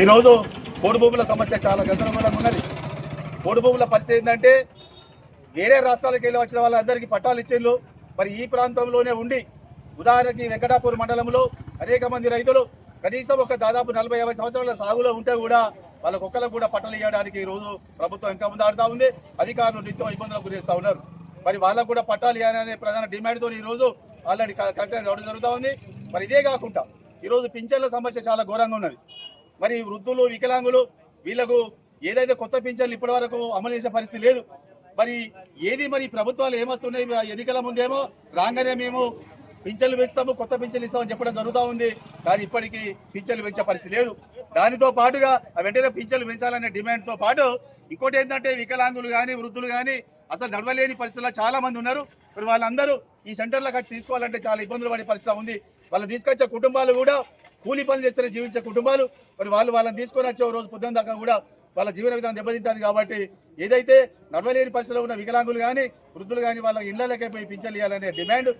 ఈరోజు పోడు సమస్య చాలా గందరగోళంగా ఉన్నది. పోడు పరిస్థితి ఏంటంటే వేరే రాష్ట్రాలకు వెళ్ళి వచ్చిన వాళ్ళందరికీ పట్టాలు ఇచ్చిండ్రు. మరి ఈ ప్రాంతంలోనే ఉండి ఉదాహరణకి వెంకటాపూర్ మండలంలో అనేక మంది రైతులు కనీసం ఒక దాదాపు నలభై యాభై సంవత్సరాల సాగులో ఉంటే కూడా వాళ్ళ ఒక్కలకు కూడా పట్టలు ఇవ్వడానికి ఈ రోజు ప్రభుత్వం ఇంకా ముందాడుతూ ఉంది. అధికారులు నిత్యం ఇబ్బందులకు గురిస్తూ ఉన్నారు. మరి వాళ్ళకు కూడా పట్టాలు ఇవ్వాలనే ప్రధాన డిమాండ్తో ఈ రోజు ఆల్రెడీ కలెక్టర్ రావడం జరుగుతూ ఉంది. మరి ఇదే కాకుండా ఈరోజు పింఛన్ల సమస్య చాలా ఘోరంగా ఉన్నది. మరి వృద్ధులు వికలాంగులు వీళ్ళకు ఏదైతే కొత్త పింఛన్లు ఇప్పటి వరకు అమలు చేసే పరిస్థితి లేదు. మరి ఏది మరి ప్రభుత్వాలు ఏమొస్తున్నాయి? ఎన్నికల ముందేమో రాగానే మేము పింఛన్లు పెంచుతాము కొత్త పింఛన్లు ఇస్తామని చెప్పడం జరుగుతూ ఉంది. కానీ ఇప్పటికీ పింఛన్లు పెంచే పరిస్థితి లేదు. దానితో పాటుగా వెంటనే పింఛన్లు పెంచాలనే డిమాండ్తో పాటు ఇంకోటి ఏంటంటే వికలాంగులు కానీ వృద్ధులు కానీ అసలు నడవలేని పరిస్థితుల్లో చాలా మంది ఉన్నారు. మరి వాళ్ళందరూ ఈ సెంటర్లకు వచ్చి తీసుకోవాలంటే చాలా ఇబ్బందులు పడే పరిస్థితి ఉంది. వాళ్ళు తీసుకొచ్చే కుటుంబాలు కూడా కూలీ పనులు చేస్తేనే జీవించే కుటుంబాలు. మరి వాళ్ళు వాళ్ళని తీసుకొని వచ్చే రోజు పొద్దున్న దాకా కూడా వాళ్ళ జీవన విధానం దెబ్బతింటుంది కాబట్టి ఏదైతే నడవలేని పరిస్థితిలో ఉన్న వికలాంగులు కానీ వృద్ధులు కానీ వాళ్ళ ఇళ్ళకే పోయి పింఛన్లు ఇవ్వాలనే డిమాండ్